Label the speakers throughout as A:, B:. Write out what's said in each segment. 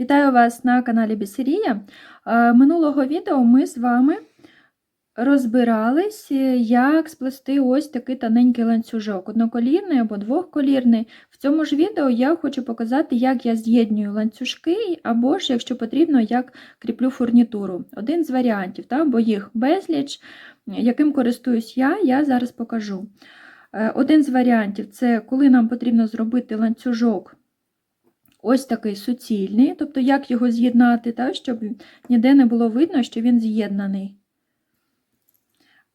A: Вітаю вас на каналі Бісерія. Е, Минулого відео ми з вами розбирались, як сплести ось такий тоненький ланцюжок, одноколірний або двохколірний. В цьому ж відео я хочу показати, як я з'єднюю ланцюжки, або ж, якщо потрібно, як кріплю фурнітуру. Один з варіантів, та, бо їх безліч, яким користуюсь я, я зараз покажу. Е, Один з варіантів це коли нам потрібно зробити ланцюжок ось такий суцільний, тобто як його з'єднати, так, щоб ніде не було видно, що він з'єднаний.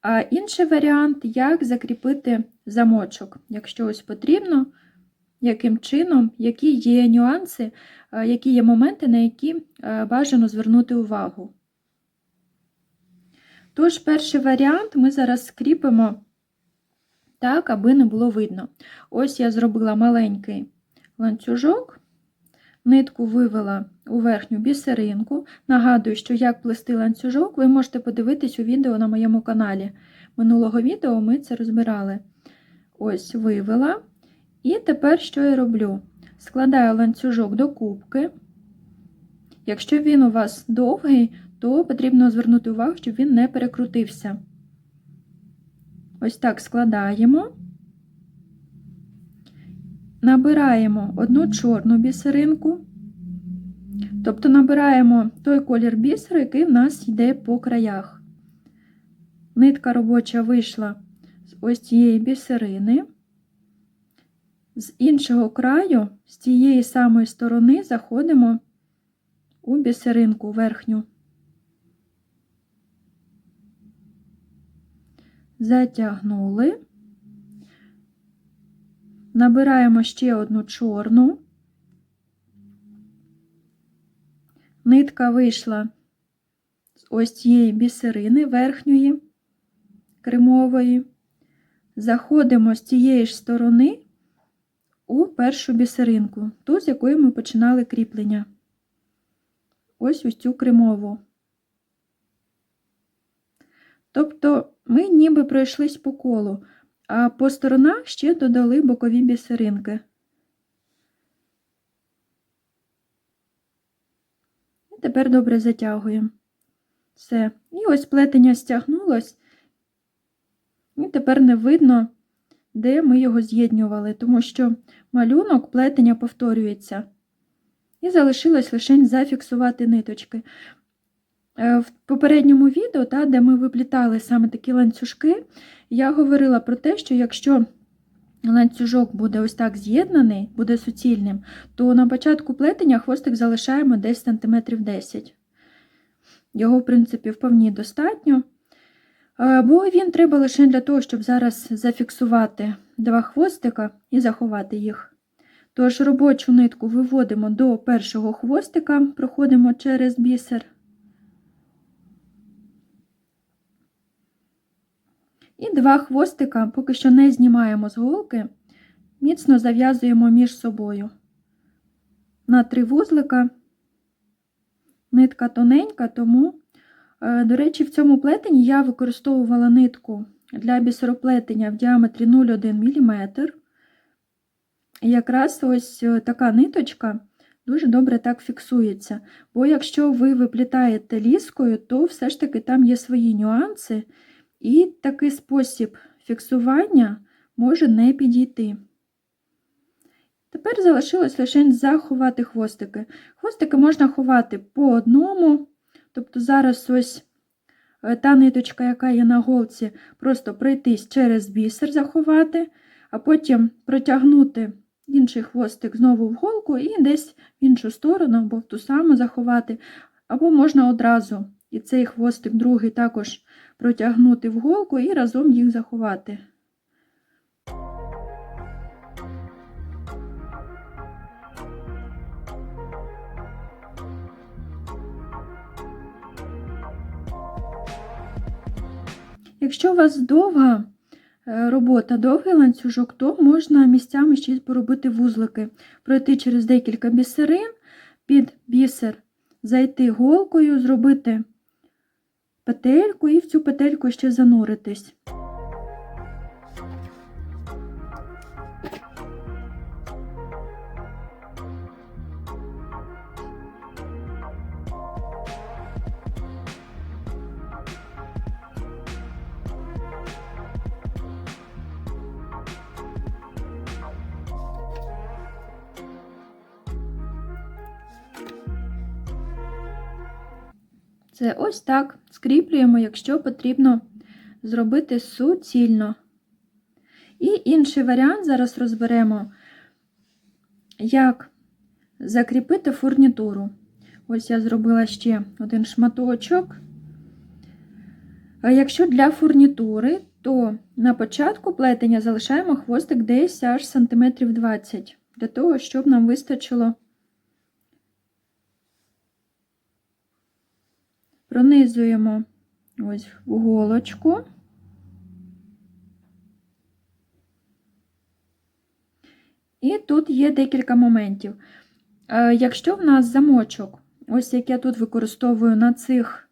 A: А інший варіант, як закріпити замочок, якщо ось потрібно, яким чином, які є нюанси, е, які є моменти, на які е, бажано звернути увагу. Тож, перший варіант ми зараз скріпимо так, аби не було видно. Ось я зробила маленький ланцюжок, нитку вивела у верхню бісеринку. Нагадую, що як плести ланцюжок, ви можете подивитись у відео на моєму каналі. Минулого відео ми це розбирали. Ось вивела. І тепер що я роблю? Складаю ланцюжок до кубки. Якщо він у вас довгий, то потрібно звернути увагу, щоб він не перекрутився. Ось так складаємо, набираємо одну чорну бісеринку, тобто набираємо той колір бісеру, який в нас йде по краях. Нитка робоча вийшла з ось цієї бісерини. З іншого краю, з тієї самої сторони, заходимо у бісеринку верхню. Затягнули, набираємо ще одну чорну, нитка вийшла з ось цієї бісерини верхньої кремової, заходимо з цієї ж сторони у першу бісеринку, ту, з якої ми починали кріплення. Ось ось цю кремову. Тобто ми ніби пройшлись по колу, а по сторонах ще додали бокові бісеринки. І тепер добре затягуємо. Все. І ось плетення стягнулось, і тепер не видно, де ми його з'єднювали, тому що малюнок плетення повторюється. І залишилось лише зафіксувати ниточки. Е, в попередньому відео, та, де ми виплітали саме такі ланцюжки, я говорила про те, що якщо ланцюжок буде ось так з'єднаний, буде суцільним, то на початку плетення хвостик залишаємо десь сантиметрів 10 Його, в принципі, вповні достатньо. Е, бо він треба лише для того, щоб зараз зафіксувати два хвостика і заховати їх. Тож робочу нитку виводимо до першого хвостика, проходимо через бісер. І два хвостика, поки що не знімаємо з голки, міцно зав'язуємо між собою. На три вузлика. Нитка тоненька, тому, е, до речі, в цьому плетенні я використовувала нитку для бісероплетення в діаметрі 0,1 мм. І якраз ось е, така ниточка дуже добре так фіксується. Бо якщо ви виплітаєте ліскою, то все ж таки там є свої нюанси. І такий спосіб фіксування може не підійти. Тепер залишилось лише заховати хвостики. Хвостики можна ховати по одному, тобто зараз ось е, та ниточка, яка є на голці, просто пройтись через бісер, заховати, а потім протягнути інший хвостик знову в голку і десь в іншу сторону, або в ту саму заховати, або можна одразу і цей хвостик другий також протягнути в голку і разом їх заховати. Якщо у вас довга е, робота, довгий ланцюжок, то можна місцями ще поробити вузлики, пройти через декілька бісерин, під бісер зайти голкою, зробити петельку і в цю петельку ще зануритись. Це ось так скріплюємо, якщо потрібно зробити суцільно. І інший варіант зараз розберемо, як закріпити фурнітуру. Ось я зробила ще один шматочок. Якщо для фурнітури, то на початку плетення залишаємо хвостик десь аж сантиметрів 20, для того, щоб нам вистачило пронизуємо ось в голочку. І тут є декілька моментів. Е, Якщо в нас замочок, ось як я тут використовую на цих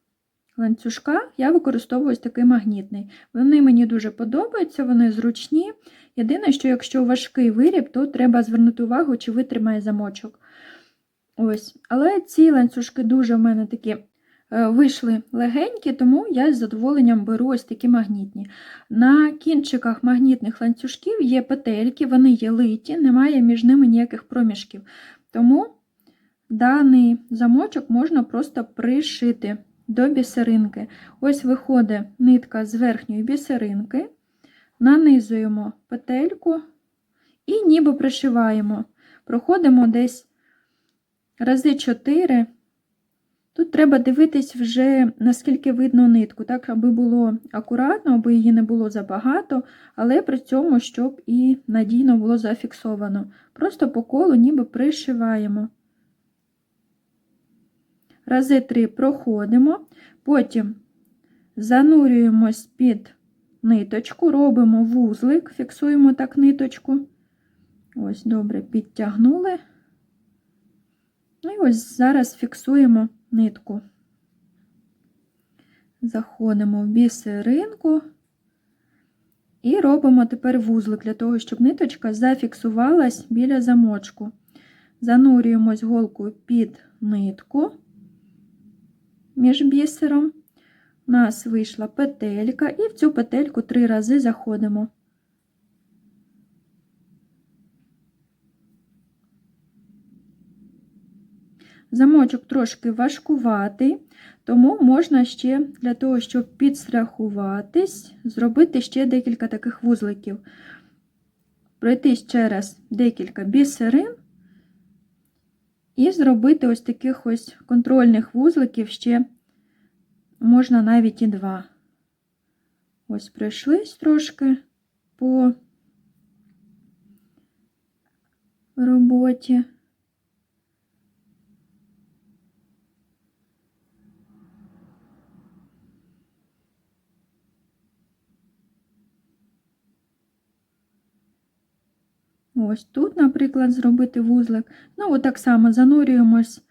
A: ланцюжках, я використовую ось такий магнітний. Вони мені дуже подобаються, вони зручні. Єдине, що якщо важкий виріб, то треба звернути увагу, чи витримає замочок. Ось. Але ці ланцюжки дуже в мене такі вийшли легенькі, тому я з задоволенням беру ось такі магнітні. На кінчиках магнітних ланцюжків є петельки, вони є литі, немає між ними ніяких проміжків. Тому даний замочок можна просто пришити до бісеринки. Ось виходить нитка з верхньої бісеринки, нанизуємо петельку і ніби пришиваємо. Проходимо десь рази 4. Тут треба дивитись вже, наскільки видно нитку, так, аби було акуратно, аби її не було забагато, але при цьому, щоб і надійно було зафіксовано. Просто по колу ніби пришиваємо. Рази три проходимо, потім занурюємось під ниточку, робимо вузлик, фіксуємо так ниточку. Ось, добре, підтягнули. Ну і ось зараз фіксуємо нитку. Заходимо в бісеринку і робимо тепер вузлик для того, щоб ниточка зафіксувалась біля замочку. Занурюємось голкою під нитку між бісером. У нас вийшла петелька, і в цю петельку три рази заходимо. Замочок трошки важкуватий, тому можна ще для того, щоб підстрахуватись, зробити ще декілька таких вузликів. Пройтись через декілька бісерин і зробити ось таких ось контрольних вузликів ще можна навіть і два. Ось пройшлись трошки по роботі. Ось тут, наприклад, зробити вузлик. Ну, так само занурюємось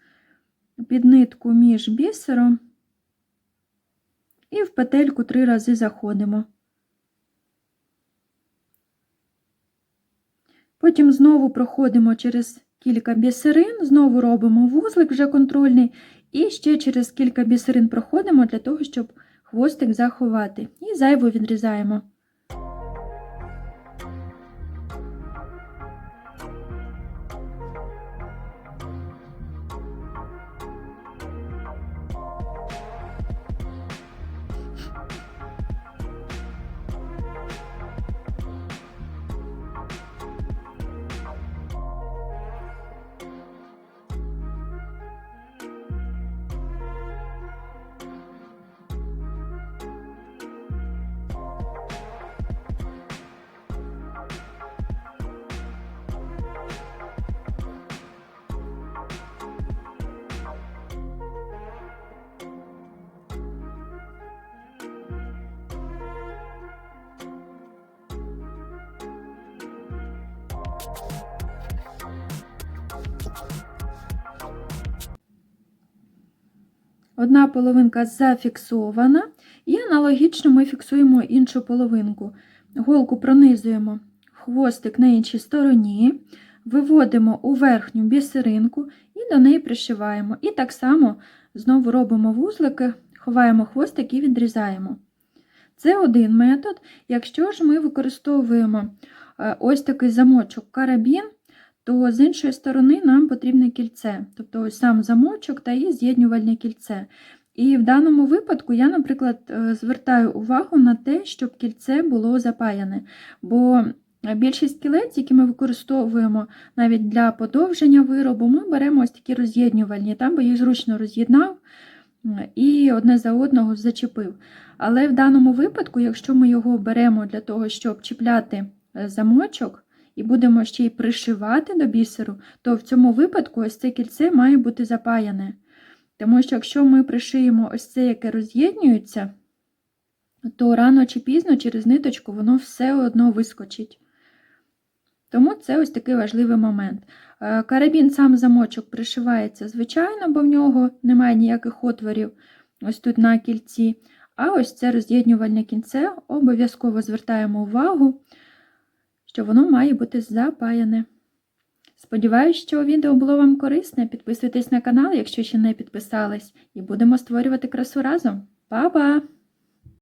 A: під нитку між бісером і в петельку три рази заходимо. Потім знову проходимо через кілька бісерин, знову робимо вузлик вже контрольний, і ще через кілька бісерин проходимо для того, щоб хвостик заховати. І зайву відрізаємо. Одна половинка зафіксована, і аналогічно ми фіксуємо іншу половинку. Голку пронизуємо хвостик на іншій стороні, виводимо у верхню бісеринку і до неї пришиваємо. І так само знову робимо вузлики, ховаємо хвостик і відрізаємо. Це один метод. Якщо ж ми використовуємо е, ось такий замочок карабін, то з іншої сторони нам потрібне кільце, тобто ось сам замочок та і з'єднювальне кільце. І в даному випадку я, наприклад, е, звертаю увагу на те, щоб кільце було запаяне. Бо більшість кілець, які ми використовуємо навіть для подовження виробу, ми беремо ось такі роз'єднювальні, там би їх зручно роз'єднав і одне за одного зачепив. Але в даному випадку, якщо ми його беремо для того, щоб чіпляти е, замочок, і будемо ще й пришивати до бісеру, то в цьому випадку ось це кільце має бути запаяне. Тому що якщо ми пришиємо ось це, яке роз'єднюється, то рано чи пізно через ниточку воно все одно вискочить. Тому це ось такий важливий момент. Е, Карабін сам замочок пришивається звичайно, бо в нього немає ніяких отворів ось тут на кільці. А ось це роз'єднювальне кінце обов'язково звертаємо увагу, що воно має бути запаяне. Сподіваюсь, що відео було вам корисне. Підписуйтесь на канал, якщо ще не підписались, і будемо створювати красу разом. Па-па!